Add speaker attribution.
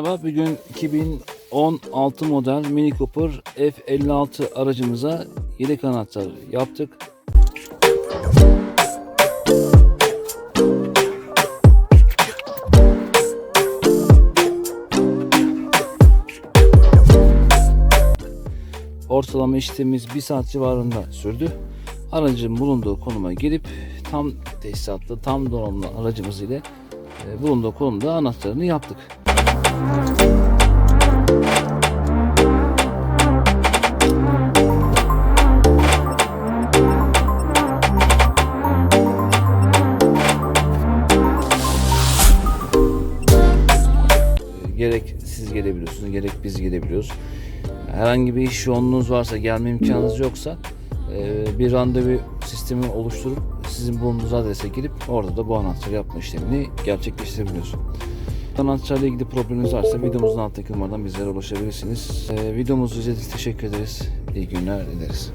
Speaker 1: Bugün 2016 model Mini Cooper F56 aracımıza yedek anahtar yaptık. Ortalama işlemimiz 1 saat civarında sürdü. Aracın bulunduğu konuma gelip tam tesisatlı, tam donanımlı aracımız ile e, bulunduğu konumda anahtarını yaptık. Gerek siz gelebiliyorsunuz, gerek biz gelebiliyoruz. Herhangi bir iş yoğunluğunuz varsa, gelme imkanınız yoksa e, bir randevu sistemi oluşturup sizin bulunduğunuz adrese girip orada da bu anahtarı yapma işlemini gerçekleştirebiliyorsunuz. Anahtarla ilgili probleminiz varsa videomuzun alttaki numaradan bizlere ulaşabilirsiniz. E, videomuzu izlediğiniz için teşekkür ederiz. İyi günler dileriz.